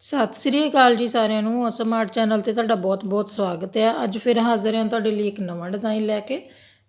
ਸਤਿ ਸ੍ਰੀ ਅਕਾਲ ਜੀ ਸਾਰਿਆਂ ਨੂੰ। ਅਸਮ ਚੈਨਲ ਤੇ ਤੁਹਾਡਾ ਬਹੁਤ-ਬਹੁਤ ਸਵਾਗਤ ਹੈ। ਅੱਜ ਫਿਰ ਹਾਜ਼ਰ ਹਾਂ ਤੁਹਾਡੇ ਲਈ ਇੱਕ ਨਵਾਂ ਡਿਜ਼ਾਈਨ ਲੈ ਕੇ।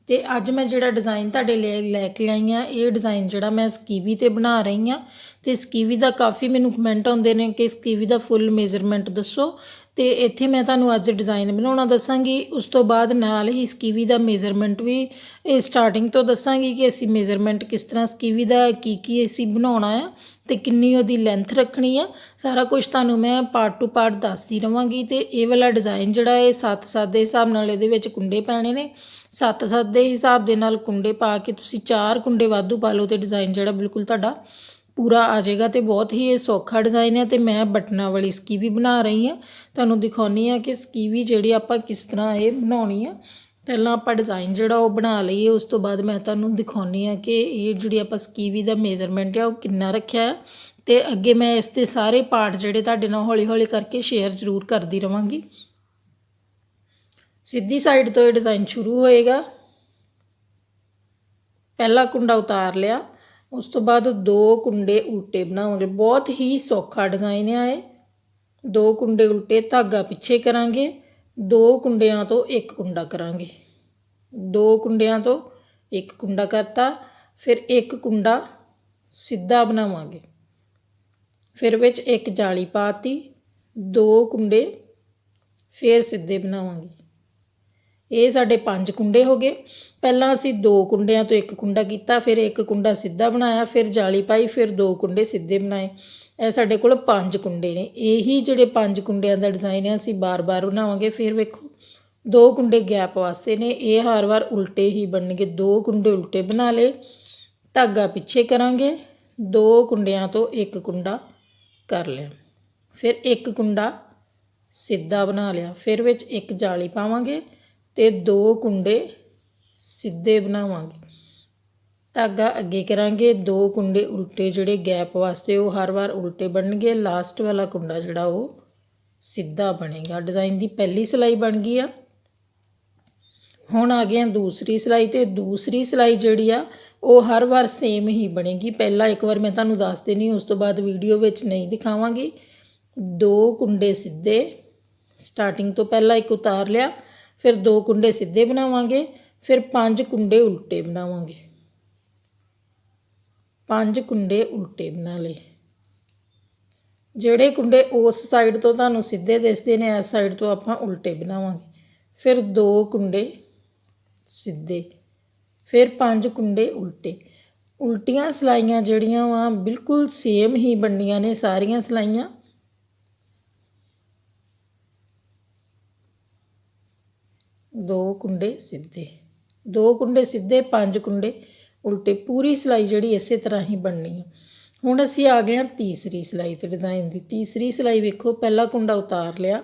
ਤੇ ਅੱਜ ਮੈਂ ਜਿਹੜਾ ਡਿਜ਼ਾਈਨ ਤੁਹਾਡੇ ਲਈ ਲੈ ਕੇ ਆਈ ਹਾਂ, ਇਹ ਡਿਜ਼ਾਈਨ ਜਿਹੜਾ ਮੈਂ ਸਕੀਵੀ ਤੇ ਬਣਾ ਰਹੀ ਹਾਂ। ਤੇ ਸਕੀਵੀ ਦਾ ਕਾਫੀ ਮੈਨੂੰ ਕਮੈਂਟ ਆਉਂਦੇ ਨੇ ਕਿ ਸਕੀਵੀ ਦਾ ਫੁੱਲ ਮੇਜ਼ਰਮੈਂਟ ਦੱਸੋ। ਤੇ ਇੱਥੇ ਮੈਂ ਤੁਹਾਨੂੰ ਅੱਜ ਡਿਜ਼ਾਈਨ ਬਣਾਉਣਾ ਦੱਸਾਂਗੀ। ਉਸ ਤੋਂ ਬਾਅਦ ਨਾਲ ਹੀ ਸਕੀਵੀ ਦਾ ਮੇਜ਼ਰਮੈਂਟ ਵੀ, ਇਹ ਸਟਾਰਟਿੰਗ ਤੋਂ ਦੱਸਾਂਗੀ ਕਿ ਅਸੀਂ ਮੇਜ਼ਰਮੈਂਟ ਕਿਸ ਤਰ੍ਹਾਂ ਸਕੀਵੀ ਦਾ ਕੀ ਕੀ ਅਸੀਂ ਬਣਾਉਣਾ ਆ। ਤੇ ਕਿੰਨੀ ਉਹਦੀ ਲੈਂਥ ਰੱਖਣੀ ਆ, ਸਾਰਾ ਕੁਝ ਤੁਹਾਨੂੰ ਮੈਂ ਪਾਰਟ ਟੂ ਪਾਰਟ ਦੱਸਦੀ ਰਵਾਂਗੀ ਤੇ ਇਹ ਵਾਲਾ ਡਿਜ਼ਾਈਨ ਜਿਹੜਾ ਇਹ 7-7 ਦੇ ਹਿਸਾਬ ਨਾਲ ਇਹਦੇ ਵਿੱਚ ਕੁੰਡੇ ਪੈਣੇ ਨੇ। 7-7 ਦੇ ਹਿਸਾਬ ਦੇ ਨਾਲ ਕੁੰਡੇ ਪਾ ਕੇ ਤੁਸੀਂ ਚਾਰ ਕੁੰਡੇ ਵਾਧੂ ਪਾ ਲਓ ਤੇ ਡਿਜ਼ਾਈਨ ਜਿਹੜਾ ਬਿਲਕੁਲ ਤੁਹਾਡਾ ਪੂਰਾ ਆ ਜਾਏਗਾ ਤੇ ਬਹੁਤ ਹੀ ਇਹ ਸੌਖਾ ਡਿਜ਼ਾਈਨ ਹੈ ਤੇ ਮੈਂ ਬਟਨਾਂ ਵਾਲੀ ਸਕੀਵੀ ਬਣਾ ਰਹੀ ਹਾਂ ਤੁਹਾਨੂੰ ਦਿਖਾਉਣੀ ਆ ਕਿ ਸਕੀਵੀ ਜਿਹੜੀ ਆਪਾਂ ਕਿਸ ਤਰ੍ਹਾਂ ਇਹ ਬਣਾਉਣੀ ਆ। ਪਹਿਲਾਂ ਆਪਾਂ ਡਿਜ਼ਾਈਨ ਜਿਹੜਾ ਉਹ ਬਣਾ ਲਈਏ, ਉਸ ਤੋਂ ਬਾਅਦ ਮੈਂ ਤੁਹਾਨੂੰ ਦਿਖਾਉਣੀ ਆ ਕਿ ਇਹ ਜਿਹੜੀ ਆਪਾਂ ਸਕੀਵੀ ਦਾ ਮੇਜ਼ਰਮੈਂਟ ਆ, ਉਹ ਕਿੰਨਾ ਰੱਖਿਆ ਹੈ ਤੇ ਅੱਗੇ ਮੈਂ ਇਸ ਦੇ ਸਾਰੇ ਪਾਰਟ ਜਿਹੜੇ ਤੁਹਾਡੇ ਨਾਲ ਹੌਲੀ ਹੌਲੀ ਕਰਕੇ ਸ਼ੇਅਰ ਜ਼ਰੂਰ ਕਰਦੀ ਰਵਾਂਗੀ। ਸਿੱਧੀ ਸਾਈਡ ਤੋਂ ਇਹ ਡਿਜ਼ਾਈਨ ਸ਼ੁਰੂ ਹੋਏਗਾ। ਪਹਿਲਾ ਕੁੰਡਾ ਉਤਾਰ ਲਿਆ। ਉਸ ਤੋਂ ਬਾਅਦ ਦੋ ਕੁੰਡੇ ਉਲਟੇ ਬਣਾਵਾਂਗੇ। ਬਹੁਤ ਹੀ ਸੌਖਾ ਡਿਜ਼ਾਈਨ ਆ ਇਹ। ਦੋ ਕੁੰਡੇ ਉਲਟੇ ਧਾਗਾ ਪਿੱਛੇ ਕਰਾਂਗੇ। ਦੋ ਕੁੰਡਿਆਂ ਤੋਂ ਇੱਕ ਕੁੰਡਾ ਕਰਾਂਗੇ। ਦੋ ਕੁੰਡਿਆਂ ਤੋਂ ਇੱਕ ਕੁੰਡਾ ਕਰਤਾ, ਫਿਰ ਇੱਕ ਕੁੰਡਾ ਸਿੱਧਾ ਬਣਾਵਾਂਗੇ। ਫਿਰ ਵਿੱਚ ਇੱਕ ਜਾਲੀ ਪਾਤੀ, ਦੋ ਕੁੰਡੇ ਫਿਰ ਸਿੱਧੇ ਬਣਾਵਾਂਗੇ। ਇਹ ਸਾਡੇ ਪੰਜ ਕੁੰਡੇ ਹੋ ਗਏ। ਪਹਿਲਾਂ ਅਸੀਂ ਦੋ ਕੁੰਡਿਆਂ ਤੋਂ ਇੱਕ ਕੁੰਡਾ ਕੀਤਾ, ਫਿਰ ਇੱਕ ਕੁੰਡਾ ਸਿੱਧਾ ਬਣਾਇਆ, ਫਿਰ ਜਾਲੀ ਪਾਈ, ਫਿਰ ਦੋ ਕੁੰਡੇ ਸਿੱਧੇ ਬਣਾਏ। ਇਹ ਸਾਡੇ ਕੋਲ ਪੰਜ ਕੁੰਡੇ ਨੇ। ਇਹੀ ਜਿਹੜੇ ਪੰਜ ਕੁੰਡਿਆਂ ਦਾ ਡਿਜ਼ਾਈਨ ਹੈ, ਅਸੀਂ ਬਾਰ-ਬਾਰ ਬਣਾਵਾਂਗੇ। ਫਿਰ ਵੇਖੋ, ਦੋ ਕੁੰਡੇ ਗੈਪ ਵਾਸਤੇ ਨੇ। ਇਹ ਹਰ ਵਾਰ ਉਲਟੇ ਹੀ ਬਣਨਗੇ। ਦੋ ਕੁੰਡੇ ਉਲਟੇ ਬਣਾ ਲਏ, ਧਾਗਾ ਪਿੱਛੇ ਕਰਾਂਗੇ। ਦੋ ਕੁੰਡਿਆਂ ਤੋਂ ਇੱਕ ਕੁੰਡਾ ਕਰ ਲਿਆ। ਫਿਰ ਇੱਕ ਕੁੰਡਾ ਸਿੱਧਾ ਬਣਾ ਲਿਆ। ਫਿਰ ਵਿੱਚ ਇੱਕ ਜਾਲੀ ਪਾਵਾਂਗੇ ਤੇ ਦੋ ਕੁੰਡੇ ਸਿੱਧੇ ਬਣਾਵਾਂਗੇ। ਧਾਗਾ ਅੱਗੇ ਕਰਾਂਗੇ। ਦੋ ਕੁੰਡੇ ਉਲਟੇ ਜਿਹੜੇ ਗੈਪ ਵਾਸਤੇ ਉਹ ਹਰ ਵਾਰ ਉਲਟੇ ਬਣਨਗੇ। ਲਾਸਟ ਵਾਲਾ ਕੁੰਡਾ ਜਿਹੜਾ ਉਹ ਸਿੱਧਾ ਬਣੇਗਾ। ਡਿਜ਼ਾਈਨ ਦੀ ਪਹਿਲੀ ਸਿਲਾਈ ਬਣ ਗਈ ਆ। ਹੁਣ ਆ ਗਏ ਆ ਦੂਸਰੀ ਸਿਲਾਈ ਤੇ ਦੂਸਰੀ ਸਿਲਾਈ ਜਿਹੜੀ ਆ, ਉਹ ਹਰ ਵਾਰ ਸੇਮ ਹੀ ਬਣੇਗੀ। ਪਹਿਲਾਂ ਇੱਕ ਵਾਰ ਮੈਂ ਤੁਹਾਨੂੰ ਦੱਸ ਦੇਣੀ, ਉਸ ਤੋਂ ਬਾਅਦ ਵੀਡੀਓ ਵਿੱਚ ਨਹੀਂ ਦਿਖਾਵਾਂਗੀ। ਦੋ ਕੁੰਡੇ ਸਿੱਧੇ ਸਟਾਰਟਿੰਗ ਤੋਂ ਪਹਿਲਾਂ ਇੱਕ ਉਤਾਰ ਲਿਆ, ਫਿਰ ਦੋ ਕੁੰਡੇ ਸਿੱਧੇ ਬਣਾਵਾਂਗੇ, ਫਿਰ ਪੰਜ ਕੁੰਡੇ ਉਲਟੇ ਬਣਾਵਾਂਗੇ। ਪੰਜ ਕੁੰਡੇ ਉਲਟੇ ਬਣਾ ਲਏ। ਜਿਹੜੇ ਕੁੰਡੇ ਉਸ ਸਾਈਡ ਤੋਂ ਤੁਹਾਨੂੰ ਸਿੱਧੇ ਦਿਸਦੇ ਨੇ, ਇਸ ਸਾਈਡ ਤੋਂ ਆਪਾਂ ਉਲਟੇ ਬਣਾਵਾਂਗੇ। ਫਿਰ ਦੋ ਕੁੰਡੇ ਸਿੱਧੇ, ਫਿਰ ਪੰਜ ਕੁੰਡੇ ਉਲਟੇ। ਉਲਟੀਆਂ ਸਲਾਈਆਂ ਜਿਹੜੀਆਂ ਵਾ, ਬਿਲਕੁਲ ਸੇਮ ਹੀ ਬਣਨੀਆਂ ਨੇ ਸਾਰੀਆਂ ਸਲਾਈਆਂ। ਦੋ ਕੁੰਡੇ ਸਿੱਧੇ, ਦੋ ਕੁੰਡੇ ਸਿੱਧੇ, ਪੰਜ ਕੁੰਡੇ ਉਲਟੇ ਪੂਰੀ ਸਿਲਾਈ ਜਿਹੜੀ ਇਸੇ ਤਰ੍ਹਾਂ ਹੀ ਬਣਨੀ ਹੈ ਹੁਣ ਅਸੀਂ ਆ ਗਏ ਹਾਂ ਤੀਸਰੀ ਸਿਲਾਈ ਤੇ ਡਿਜ਼ਾਈਨ ਦੀ। ਤੀਸਰੀ ਸਿਲਾਈ ਵੇਖੋ, ਪਹਿਲਾ ਕੁੰਡਾ ਉਤਾਰ ਲਿਆ।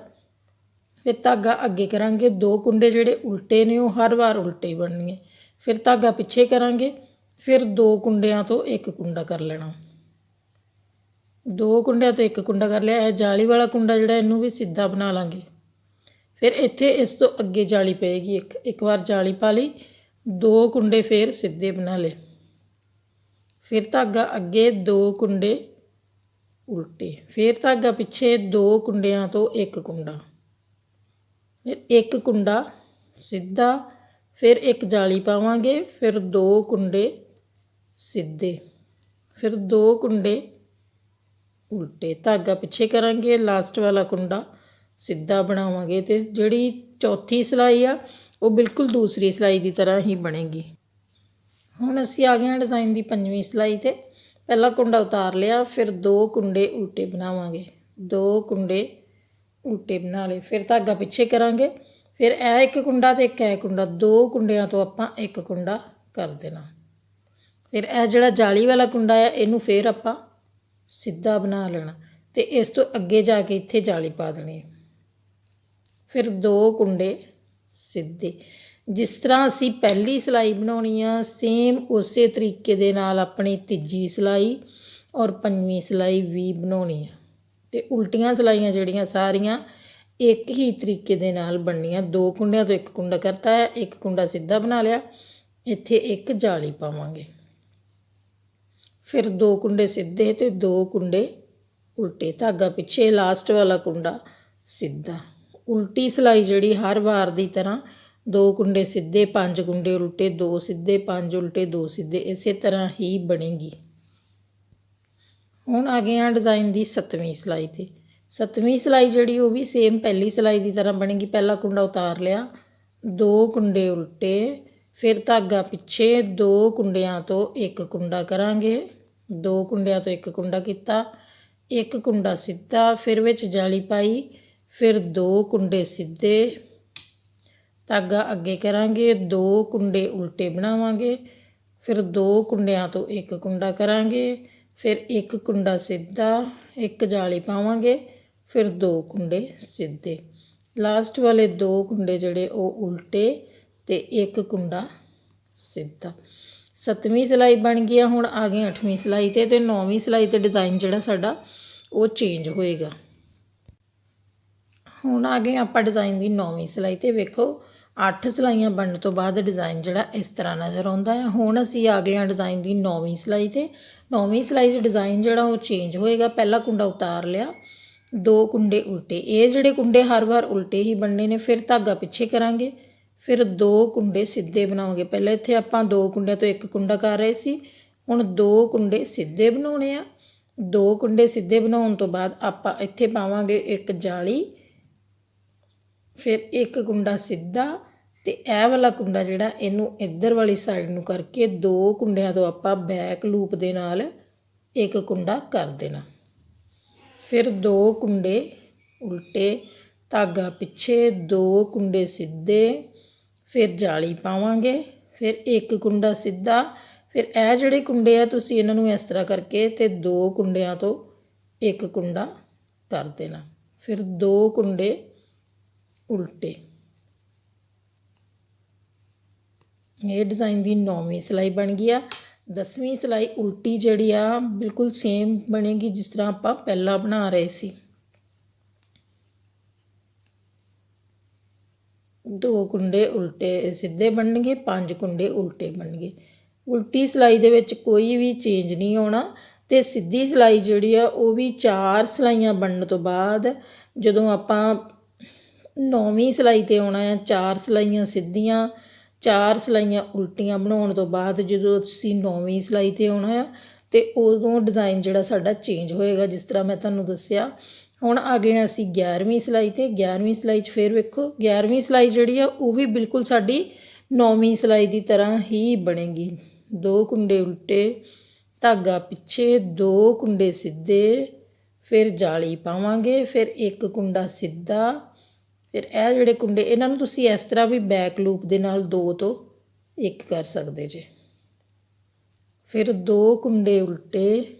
ਫਿਰ ਧਾਗਾ ਅੱਗੇ ਕਰਾਂਗੇ। ਦੋ ਕੁੰਡੇ ਜਿਹੜੇ ਉਲਟੇ ਨੇ, ਉਹ ਹਰ ਵਾਰ ਉਲਟੇ ਬਣਨਗੇ। ਫਿਰ ਧਾਗਾ ਪਿੱਛੇ ਕਰਾਂਗੇ। ਫਿਰ ਦੋ ਕੁੰਡਿਆਂ ਤੋਂ ਇੱਕ ਕੁੰਡਾ ਕਰ ਲੈਣਾ। ਦੋ ਕੁੰਡਿਆਂ ਤੋਂ ਇੱਕ ਕੁੰਡਾ ਕਰ ਲਿਆ। ਇਹ ਜਾਲੀ ਵਾਲਾ ਕੁੰਡਾ ਜਿਹੜਾ, ਇਹਨੂੰ ਵੀ ਸਿੱਧਾ ਬਣਾ ਲਾਂਗੇ। ਫਿਰ ਇੱਥੇ ਇਸ ਤੋਂ ਅੱਗੇ ਜਾਲੀ ਪਏਗੀ। ਇੱਕ ਇੱਕ ਵਾਰ ਜਾਲੀ ਪਾ ਲਈ। ਦੋ ਕੁੰਡੇ ਫੇਰ ਸਿੱਧੇ ਬਣਾ ਲਏ। ਫਿਰ ਧਾਗਾ ਅੱਗੇ ਦੋ ਕੁੰਡੇ ਉਲਟੇ। ਫਿਰ ਧਾਗਾ ਪਿੱਛੇ ਦੋ ਕੁੰਡਿਆਂ ਤੋਂ ਇੱਕ ਕੁੰਡਾ। ਇੱਕ ਕੁੰਡਾ ਸਿੱਧਾ, ਫਿਰ ਇੱਕ ਜਾਲੀ ਪਾਵਾਂਗੇ, ਫਿਰ ਦੋ ਕੁੰਡੇ ਸਿੱਧੇ, ਫਿਰ ਦੋ ਕੁੰਡੇ ਉਲਟੇ। ਧਾਗਾ ਪਿੱਛੇ ਕਰਾਂਗੇ, ਲਾਸਟ ਵਾਲਾ ਕੁੰਡਾ ਸਿੱਧਾ ਬਣਾਵਾਂਗੇ ਤੇ ਜਿਹੜੀ ਚੌਥੀ ਸਿਲਾਈ ਆ ਉਹ ਬਿਲਕੁਲ ਦੂਸਰੀ ਸਿਲਾਈ ਦੀ ਤਰ੍ਹਾਂ ਹੀ ਬਣੇਗੀ। ਹੁਣ ਅਸੀਂ ਆ ਗਏ ਹਾਂ ਡਿਜ਼ਾਈਨ ਦੀ ਪੰਜਵੀਂ ਸਿਲਾਈ ਤੇ। ਪਹਿਲਾ ਕੁੰਡਾ ਉਤਾਰ ਲਿਆ, ਫਿਰ ਦੋ ਕੁੰਡੇ ਉਲਟੇ ਬਣਾਵਾਂਗੇ। ਦੋ ਕੁੰਡੇ ਉਲਟੇ ਬਣਾ ਲਏ, ਫਿਰ ਧਾਗਾ ਪਿੱਛੇ ਕਰਾਂਗੇ। ਫਿਰ ਇਹ ਇੱਕ ਕੁੰਡਾ ਤੇ ਇੱਕ ਇਹ ਕੁੰਡਾ, ਦੋ ਕੁੰਡਿਆਂ ਤੋਂ ਆਪਾਂ ਇੱਕ ਕੁੰਡਾ ਕਰ ਦੇਣਾ। ਫਿਰ ਇਹ ਜਿਹੜਾ ਜਾਲੀ ਵਾਲਾ ਕੁੰਡਾ ਆ, ਇਹਨੂੰ ਫਿਰ ਆਪਾਂ ਸਿੱਧਾ ਬਣਾ ਲੈਣਾ ਤੇ ਇਸ ਤੋਂ ਅੱਗੇ ਜਾ ਕੇ ਇੱਥੇ ਜਾਲੀ ਪਾ ਦੇਣੀ ਫਿਰ ਦੋ ਕੁੰਡੇ ਸਿੱਧੇ। ਜਿਸ ਤਰ੍ਹਾਂ ਅਸੀਂ ਪਹਿਲੀ ਸਿਲਾਈ ਬਣਾਉਣੀ ਆ ਸੇਮ ਉਸੇ ਤਰੀਕੇ ਦੇ ਨਾਲ ਆਪਣੀ ਤੀਜੀ ਸਿਲਾਈ ਔਰ ਪੰਜਵੀਂ ਸਿਲਾਈ ਵੀ ਬਣਾਉਣੀ ਆ। ਤੇ ਉਲਟੀਆਂ ਸਿਲਾਈਆਂ ਜਿਹੜੀਆਂ ਸਾਰੀਆਂ ਇੱਕ ਹੀ ਤਰੀਕੇ ਦੇ ਨਾਲ ਬਣਨੀਆਂ। ਦੋ ਕੁੰਡਿਆਂ ਤੋਂ ਇੱਕ ਕੁੰਡਾ ਕਰਤਾ ਹੈ, ਇੱਕ ਕੁੰਡਾ ਸਿੱਧਾ ਬਣਾ ਲਿਆ, ਇੱਥੇ ਇੱਕ ਜਾਲੀ ਪਾਵਾਂਗੇ। ਫਿਰ ਦੋ ਕੁੰਡੇ ਸਿੱਧੇ ਤੇ ਦੋ ਕੁੰਡੇ ਉਲਟੇ। ਧਾਗਾ ਪਿੱਛੇ ਲਾਸਟ ਵਾਲਾ ਕੁੰਡਾ ਸਿੱਧਾ। ਉਲਟੀ ਸਿਲਾਈ ਜਿਹੜੀ ਹਰ ਵਾਰ ਦੀ ਤਰ੍ਹਾਂ ਦੋ ਕੁੰਡੇ ਸਿੱਧੇ, ਪੰਜ ਕੁੰਡੇ ਉਲਟੇ, ਦੋ ਸਿੱਧੇ, ਪੰਜ ਉਲਟੇ, ਦੋ ਸਿੱਧੇ, ਇਸੇ ਤਰ੍ਹਾਂ ਹੀ ਬਣੇਗੀ। ਹੁਣ ਆ ਗਏ ਆ ਡਿਜ਼ਾਈਨ ਦੀ ਸੱਤਵੀਂ ਸਿਲਾਈ ਤੇ। ਸੱਤਵੀਂ ਸਿਲਾਈ ਜਿਹੜੀ ਉਹ ਵੀ ਸੇਮ ਪਹਿਲੀ ਸਿਲਾਈ ਦੀ ਤਰ੍ਹਾਂ ਬਣੇਗੀ। ਪਹਿਲਾ ਕੁੰਡਾ ਉਤਾਰ ਲਿਆ, ਦੋ ਕੁੰਡੇ ਉਲਟੇ, ਫਿਰ ਧਾਗਾ ਪਿੱਛੇ ਦੋ ਕੁੰਡਿਆਂ ਤੋਂ ਇੱਕ ਕੁੰਡਾ ਕਰਾਂਗੇ। ਦੋ ਕੁੰਡਿਆਂ ਤੋਂ ਇੱਕ ਕੁੰਡਾ ਕੀਤਾ, ਇੱਕ ਕੁੰਡਾ ਸਿੱਧਾ, ਫਿਰ ਵਿੱਚ ਜਾਲੀ ਪਾਈ ਫਿਰ ਦੋ ਕੁੰਡੇ ਸਿੱਧੇ ਧਾਗਾ ਅੱਗੇ ਕਰਾਂਗੇ, ਦੋ ਕੁੰਡੇ ਉਲਟੇ ਬਣਾਵਾਂਗੇ, ਫਿਰ ਦੋ ਕੁੰਡਿਆਂ ਤੋਂ ਇੱਕ ਕੁੰਡਾ ਕਰਾਂਗੇ, ਫਿਰ ਇੱਕ ਕੁੰਡਾ ਸਿੱਧਾ, ਇੱਕ ਜਾਲੀ ਪਾਵਾਂਗੇ, ਫਿਰ ਦੋ ਕੁੰਡੇ ਸਿੱਧੇ। ਲਾਸਟ ਵਾਲੇ ਦੋ ਕੁੰਡੇ ਜਿਹੜੇ ਉਹ ਉਲਟੇ ਤੇ ਇੱਕ ਕੁੰਡਾ ਸਿੱਧਾ। ਸੱਤਵੀਂ ਸਿਲਾਈ ਬਣ ਗਈ ਆ, ਹੁਣ ਆ ਗਏ ਅੱਠਵੀਂ ਸਿਲਾਈ ਤੇ ਤੇ ਨੌਵੀਂ ਸਿਲਾਈ ਤੇ ਡਿਜ਼ਾਈਨ ਜਿਹੜਾ ਸਾਡਾ ਉਹ ਚੇਂਜ ਹੋਏਗਾ। ਹੁਣ ਆ ਗਏ ਆਪਾਂ ਡਿਜ਼ਾਈਨ ਦੀ ਨੌਵੀਂ ਸਿਲਾਈ ਤੇ ਵੇਖੋ 8 ਸਿਲਾਈਆਂ ਬਣਨ ਤੋਂ ਬਾਅਦ ਡਿਜ਼ਾਈਨ ਜਿਹੜਾ ਇਸ ਤਰ੍ਹਾਂ ਨਜ਼ਰ ਆਉਂਦਾ ਹੈ ਹੁਣ ਅਸੀਂ ਆ ਗਏ ਹਾਂ ਡਿਜ਼ਾਈਨ ਦੀ ਨੌਵੀਂ ਸਿਲਾਈ ਤੇ। ਨੌਵੀਂ ਸਿਲਾਈ 'ਚ ਡਿਜ਼ਾਈਨ ਜਿਹੜਾ ਉਹ ਚੇਂਜ ਹੋਏਗਾ, ਪਹਿਲਾ ਕੁੰਡਾ ਉਤਾਰ ਲਿਆ, ਦੋ ਕੁੰਡੇ ਉਲਟੇ। ਇਹ ਜਿਹੜੇ ਕੁੰਡੇ ਹਰ ਵਾਰ ਉਲਟੇ ਹੀ ਬਣਨੇ ਨੇ, ਫਿਰ ਧਾਗਾ ਪਿੱਛੇ ਕਰਾਂਗੇ, ਫਿਰ ਦੋ ਕੁੰਡੇ ਸਿੱਧੇ ਬਣਾਵਾਂਗੇ। ਪਹਿਲਾਂ ਇੱਥੇ ਆਪਾਂ ਦੋ ਕੁੰਡਿਆਂ ਤੋਂ ਇੱਕ ਕੁੰਡਾ ਕਰ ਰਹੇ ਸੀ, ਹੁਣ ਦੋ ਕੁੰਡੇ ਸਿੱਧੇ ਬਣਾਉਣੇ ਆ। ਦੋ ਕੁੰਡੇ ਸਿੱਧੇ ਬਣਾਉਣ ਤੋਂ ਬਾਅਦ ਆਪਾਂ ਇੱਥੇ ਪਾਵਾਂਗੇ ਇੱਕ ਜਾਲੀ ਫਿਰ ਇੱਕ ਕੁੰਡਾ ਸਿੱਧਾ ਅਤੇ ਇਹ ਵਾਲਾ ਕੁੰਡਾ ਜਿਹੜਾ ਇਹਨੂੰ ਇੱਧਰ ਵਾਲੀ ਸਾਈਡ ਨੂੰ ਕਰਕੇ ਦੋ ਕੁੰਡਿਆਂ ਤੋਂ ਆਪਾਂ ਬੈਕ ਲੂਪ ਦੇ ਨਾਲ ਇੱਕ ਕੁੰਡਾ ਕਰ ਦੇਣਾ। ਫਿਰ ਦੋ ਕੁੰਡੇ ਉਲਟੇ, ਧਾਗਾ ਪਿੱਛੇ, ਦੋ ਕੁੰਡੇ ਸਿੱਧੇ, ਫਿਰ ਜਾਲੀ ਪਾਵਾਂਗੇ, ਫਿਰ ਇੱਕ ਕੁੰਡਾ ਸਿੱਧਾ, ਫਿਰ ਇਹ ਜਿਹੜੇ ਕੁੰਡੇ ਆ ਤੁਸੀਂ ਇਹਨਾਂ ਨੂੰ ਇਸ ਤਰ੍ਹਾਂ ਕਰਕੇ ਤੇ ਦੋ ਕੁੰਡਿਆਂ ਤੋਂ ਇੱਕ ਕੁੰਡਾ ਕਰ ਦੇਣਾ। ਫਿਰ ਦੋ ਕੁੰਡੇ ਉਲਟੇ। ਇਹ ਡਿਜ਼ਾਈਨ ਦੀ ਨੌਵੀਂ ਸਿਲਾਈ ਬਣ ਗਈ ਆ। ਦਸਵੀਂ ਸਿਲਾਈ ਉਲਟੀ ਜਿਹੜੀ ਆ, ਬਿਲਕੁਲ ਸੇਮ ਬਣੇਗੀ ਜਿਸ ਤਰ੍ਹਾਂ ਆਪਾਂ ਪਹਿਲਾਂ ਬਣਾ ਰਹੇ ਸੀ। ਦੋ ਕੁੰਡੇ ਉਲਟੇ ਸਿੱਧੇ ਬਣਨਗੇ, ਪੰਜ ਕੁੰਡੇ ਉਲਟੇ ਬਣਨਗੇ। ਉਲਟੀ ਸਿਲਾਈ ਦੇ ਵਿੱਚ ਕੋਈ ਵੀ ਚੇਂਜ ਨਹੀਂ ਆਉਣਾ ਤੇ ਸਿੱਧੀ ਸਿਲਾਈ ਜਿਹੜੀ ਆ, ਉਹ ਵੀ ਚਾਰ ਸਿਲਾਈਆਂ ਬਣਨ ਤੋਂ ਬਾਅਦ ਜਦੋਂ ਆਪਾਂ ਨੌਵੀਂ ਸਿਲਾਈ ਤੇ ਆਉਣਾ ਆ ਚਾਰ ਸਿਲਾਈਆਂ ਸਿੱਧੀਆਂ, ਚਾਰ ਸਿਲਾਈਆਂ ਉਲਟੀਆਂ ਬਣਾਉਣ ਤੋਂ ਬਾਅਦ ਜਦੋਂ ਅਸੀਂ ਨੌਵੀਂ ਸਿਲਾਈ ਤੇ ਆਉਣਾ ਆ ਤੇ ਉਦੋਂ ਡਿਜ਼ਾਈਨ ਜਿਹੜਾ ਸਾਡਾ ਚੇਂਜ ਹੋਏਗਾ, ਜਿਸ ਤਰ੍ਹਾਂ ਮੈਂ ਤੁਹਾਨੂੰ ਦੱਸਿਆ। ਹੁਣ ਆ ਗਏ ਅਸੀਂ 11ਵੀਂ ਸਿਲਾਈ ਤੇ 11ਵੀਂ ਸਿਲਾਈ 'ਚ ਫੇਰ ਵੇਖੋ 11ਵੀਂ ਸਿਲਾਈ ਜਿਹੜੀ ਆ ਉਹ ਵੀ ਬਿਲਕੁਲ ਸਾਡੀ ਨੌਵੀਂ ਸਿਲਾਈ ਦੀ ਤਰ੍ਹਾਂ ਹੀ ਬਣੇਗੀ। ਦੋ ਕੁੰਡੇ ਉਲਟੇ, ਧਾਗਾ ਪਿੱਛੇ, ਦੋ ਕੁੰਡੇ ਸਿੱਧੇ, ਫਿਰ ਜਾਲੀ ਪਾਵਾਂਗੇ, ਫਿਰ ਇੱਕ ਕੁੰਡਾ ਸਿੱਧਾ ਫਿਰ ਇਹ ਜਿਹੜੇ ਕੁੰਡੇ, ਇਹਨਾਂ ਨੂੰ ਤੁਸੀਂ ਇਸ ਤਰ੍ਹਾਂ ਵੀ ਬੈਕ ਲੂਪ ਦੇ ਨਾਲ ਦੋ ਤੋਂ ਇੱਕ ਕਰ ਸਕਦੇ ਜੇ। ਫਿਰ ਦੋ ਕੁੰਡੇ ਉਲਟੇ,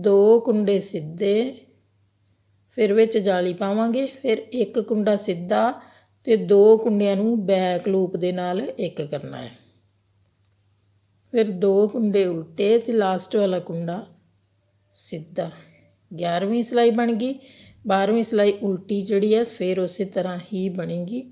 ਦੋ ਕੁੰਡੇ ਸਿੱਧੇ, ਫਿਰ ਵਿੱਚ ਜਾਲੀ ਪਾਵਾਂਗੇ, ਫਿਰ ਇੱਕ ਕੁੰਡਾ ਸਿੱਧਾ ਤੇ ਦੋ ਕੁੰਡਿਆਂ ਨੂੰ ਬੈਕ ਲੂਪ ਦੇ ਨਾਲ ਇੱਕ ਕਰਨਾ ਹੈ। ਫਿਰ ਦੋ ਕੁੰਡੇ ਉਲਟੇ ਤੇ ਲਾਸਟ ਵਾਲਾ ਕੁੰਡਾ ਸਿੱਧਾ। 11ਵੀਂ ਸਿਲਾਈ ਬਣ ਗਈ। 12ਵੀਂ ਸਿਲਾਈ ਉਲਟੀ ਜਿਹੜੀ ਹੈ ਫਿਰ ਉਸੇ ਤਰ੍ਹਾਂ ਹੀ ਬਣੇਗੀ।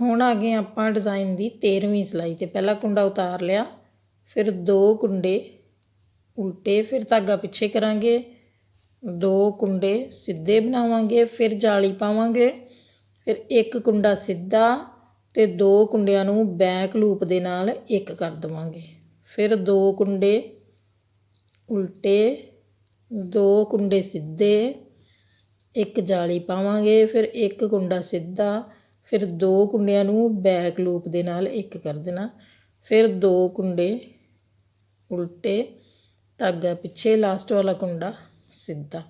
ਹੁਣ ਆ ਗਏ ਆਪਾਂ ਡਿਜ਼ਾਈਨ ਦੀ 13ਵੀਂ ਸਿਲਾਈ ਤੇ ਪਹਿਲਾ ਕੁੰਡਾ ਉਤਾਰ ਲਿਆ, ਫਿਰ ਦੋ ਕੁੰਡੇ ਉਲਟੇ, ਫਿਰ ਧਾਗਾ ਪਿੱਛੇ ਕਰਾਂਗੇ, ਦੋ ਕੁੰਡੇ ਸਿੱਧੇ ਬਣਾਵਾਂਗੇ, ਫਿਰ ਜਾਲੀ ਪਾਵਾਂਗੇ, ਫਿਰ ਇੱਕ ਕੁੰਡਾ ਸਿੱਧਾ ਤੇ ਦੋ ਕੁੰਡਿਆਂ ਨੂੰ ਬੈਕ ਲੂਪ ਦੇ ਨਾਲ ਇੱਕ ਕਰ ਦਵਾਂਗੇ। ਫਿਰ ਦੋ ਕੁੰਡੇ ਉਲਟੇ, ਦੋ ਕੁੰਡੇ ਸਿੱਧੇ, ਇੱਕ ਜਾਲੀ ਪਾਵਾਂਗੇ, ਫਿਰ ਇੱਕ ਕੁੰਡਾ ਸਿੱਧਾ ਫਿਰ ਦੋ ਕੁੰਡਿਆਂ ਨੂੰ ਬੈਕ ਲੂਪ ਦੇ ਨਾਲ ਇੱਕ ਕਰ ਦੇਣਾ। ਫਿਰ ਦੋ ਕੁੰਡੇ ਉਲਟੇ ਧਾਗਾ ਪਿੱਛੇ ਲਾਸਟ ਵਾਲਾ ਕੁੰਡਾ ਸਿੱਧਾ।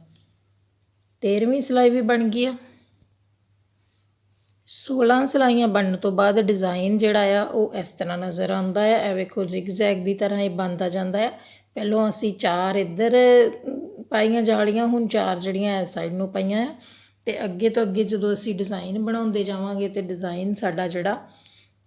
13ਵੀਂ ਸਿਲਾਈ ਵੀ ਬਣ ਗਈ ਆ। 16 ਸਿਲਾਈਆਂ ਬਣਨ ਤੋਂ ਬਾਅਦ ਡਿਜ਼ਾਈਨ ਜਿਹੜਾ ਆ ਉਹ ਇਸ ਤਰ੍ਹਾਂ ਨਜ਼ਰ ਆਉਂਦਾ ਆ। ਇਹ ਵੇਖੋ ਜ਼ਿਗਜ਼ੈਗ ਦੀ ਤਰ੍ਹਾਂ ਇਹ ਬਣਦਾ ਜਾਂਦਾ ਆ। ਪਹਿਲੋਂ ਅਸੀਂ ਚਾਰ ਇੱਧਰ ਅਮ, ਪਾਈਆਂ ਜਾਲੀਆਂ ਹੁਣ ਚਾਰ ਜਿਹੜੀਆਂ ਇਸ ਸਾਈਡ ਨੂੰ ਪਾਈਆਂ ਆ। ਤੇ ਅੱਗੇ ਤੋਂ ਅੱਗੇ ਜਦੋਂ ਅਸੀਂ ਡਿਜ਼ਾਈਨ ਬਣਾਉਂਦੇ ਜਾਵਾਂਗੇ ਤੇ ਡਿਜ਼ਾਈਨ ਸਾਡਾ ਜਿਹੜਾ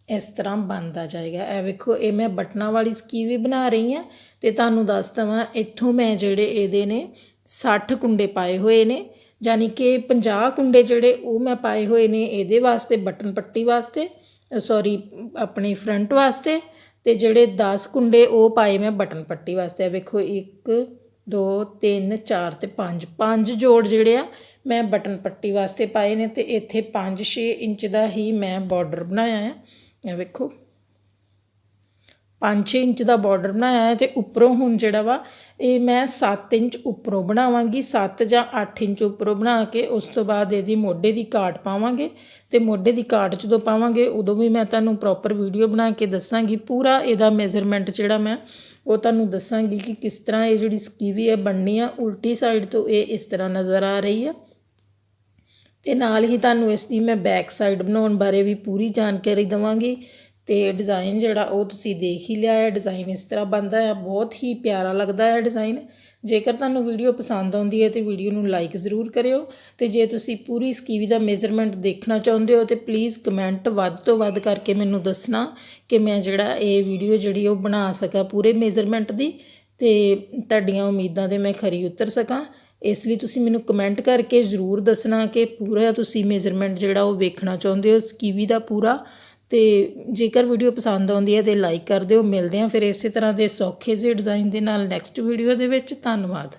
ਇਸ ਤਰ੍ਹਾਂ ਬਣਦਾ ਜਾਏਗਾ। ਇਹ ਵੇਖੋ, ਇਹ ਮੈਂ ਬਟਨਾਂ ਵਾਲੀ ਸਕੀਵ ਵੀ ਬਣਾ ਰਹੀ ਹਾਂ ਤੇ ਤੁਹਾਨੂੰ ਦੱਸ ਦਵਾਂ, ਇੱਥੋਂ ਮੈਂ ਜਿਹੜੇ ਇਹਦੇ ਨੇ 60 ਕੁੰਡੇ ਪਾਏ ਹੋਏ ਨੇ, ਯਾਨੀ ਕਿ 50 ਕੁੰਡੇ ਜਿਹੜੇ ਉਹ ਮੈਂ ਪਾਏ ਹੋਏ ਨੇ ਇਹਦੇ ਵਾਸਤੇ, ਬਟਨ ਪੱਟੀ ਵਾਸਤੇ ਸੌਰੀ ਆਪਣੀ ਫਰੰਟ ਵਾਸਤੇ ਤੇ ਜਿਹੜੇ 10 ਕੁੰਡੇ ਉਹ ਪਾਏ ਮੈਂ ਬਟਨ ਪੱਟੀ ਵਾਸਤੇ। ਇਹ ਵੇਖੋ 1 ਦੋ, ਤਿੰਨ, ਚਾਰ ਅਤੇ ਪੰਜ। ਪੰਜ ਜੋੜ ਜਿਹੜੇ ਆ, ਮੈਂ ਬਟਨ ਪੱਟੀ ਵਾਸਤੇ ਪਾਏ ਨੇ ਅਤੇ ਇੱਥੇ 5-6 ਇੰਚ ਦਾ ਹੀ ਮੈਂ ਬਾਰਡਰ ਬਣਾਇਆ ਹੈ ਇਹ ਵੇਖੋ। 5-6 ਇੰਚ ਦਾ ਬਾਰਡਰ ਬਣਾਇਆ ਹੈ ਤੇ ਉੱਪਰੋਂ ਹੁਣ ਜਿਹੜਾ ਵਾ, ਇਹ ਮੈਂ 7 ਇੰਚ ਉੱਪਰੋਂ ਬਣਾਵਾਂਗੀ। 7 ਜਾਂ 8 ਇੰਚ ਉੱਪਰੋਂ ਬਣਾ ਕੇ ਉਸ ਤੋਂ ਬਾਅਦ ਇਹਦੀ ਮੋਢੇ ਦੀ ਕਾਟ ਪਾਵਾਂਗੇ ਤੇ ਮੋਢੇ ਦੀ ਕਾਟ ਜਦੋਂ ਪਾਵਾਂਗੇ, ਉਦੋਂ ਵੀ ਮੈਂ ਤੁਹਾਨੂੰ ਪ੍ਰੋਪਰ ਵੀਡੀਓ ਬਣਾ ਕੇ ਦੱਸਾਂਗੀ। ਪੂਰਾ ਇਹਦਾ ਮੇਜਰਮੈਂਟ ਜਿਹੜਾ ਮੈਂ ਉਹ ਤੁਹਾਨੂੰ ਦੱਸਾਂਗੀ ਕਿ ਕਿਸ ਤਰ੍ਹਾਂ ਇਹ ਜਿਹੜੀ ਸਕੀਵੀ ਹੈ ਬਣਨੀ ਆ, ਉਲਟੀ ਸਾਈਡ ਤੋਂ ਇਹ ਇਸ ਤਰ੍ਹਾਂ ਨਜ਼ਰ ਆ ਰਹੀ ਆ। ਤੇ ਨਾਲ ਹੀ ਤੁਹਾਨੂੰ ਇਸ ਦੀ ਮੈਂ ਬੈਕ ਸਾਈਡ ਬਣਾਉਣ ਬਾਰੇ ਵੀ ਪੂਰੀ ਜਾਣਕਾਰੀ ਦਵਾਂਗੀ। ਤੇ ਡਿਜ਼ਾਈਨ ਜਿਹੜਾ ਉਹ ਤੁਸੀਂ ਦੇਖ ਹੀ ਲਿਆ ਹੈ ਡਿਜ਼ਾਈਨ ਇਸ ਤਰ੍ਹਾਂ ਬਣਦਾ ਹੈ, ਬਹੁਤ ਹੀ ਪਿਆਰਾ ਲੱਗਦਾ ਹੈ ਡਿਜ਼ਾਈਨ ਜੇਕਰ ਤੁਹਾਨੂੰ ਵੀਡੀਓ ਪਸੰਦ ਆਉਂਦੀ ਹੈ ਤੇ ਵੀਡੀਓ ਨੂੰ ਲਾਈਕ ਜ਼ਰੂਰ ਕਰਿਓ ਤੇ ਜੇ ਤੁਸੀਂ ਪੂਰੀ ਸਕੀਵੀ ਦਾ ਮੇਜ਼ਰਮੈਂਟ ਦੇਖਣਾ ਚਾਹੁੰਦੇ ਹੋ ਤੇ ਪਲੀਜ਼ ਕਮੈਂਟ ਵੱਧ ਤੋਂ ਵੱਧ ਕਰਕੇ ਮੈਨੂੰ ਦੱਸਣਾ ਕਿ ਮੈਂ ਜਿਹੜਾ ਇਹ ਵੀਡੀਓ ਜਿਹੜੀ ਉਹ ਬਣਾ ਸਕਾਂ ਪੂਰੇ ਮੇਜ਼ਰਮੈਂਟ ਦੀ ਤੇ ਤੁਹਾਡੀਆਂ ਉਮੀਦਾਂ ਦੇ ਮੈਂ ਖਰੀ ਉਤਰ ਸਕਾਂ। ਇਸ ਲਈ ਤੁਸੀਂ ਮੈਨੂੰ ਕਮੈਂਟ ਕਰਕੇ ਜ਼ਰੂਰ ਦੱਸਣਾ ਕਿ ਪੂਰਾ ਤੁਸੀਂ ਮੇਜ਼ਰਮੈਂਟ ਜਿਹੜਾ ਉਹ ਵੇਖਣਾ ਚਾਹੁੰਦੇ ਹੋ ਸਕੀਵੀ ਦਾ ਪੂਰਾ ਤੇ ਜੇਕਰ ਵੀਡੀਓ ਪਸੰਦ ਆਉਂਦੀ ਹੈ ਤੇ ਲਾਈਕ ਕਰ ਦਿਓ, ਮਿਲਦੇ ਹਾਂ ਫਿਰ ਇਸੇ ਤਰ੍ਹਾਂ ਦੇ ਸੌਖੇ ਜਿਹੇ ਡਿਜ਼ਾਈਨ ਦੇ ਨਾਲ ਨੈਕਸਟ ਵੀਡੀਓ ਦੇ ਵਿੱਚ, ਧੰਨਵਾਦ।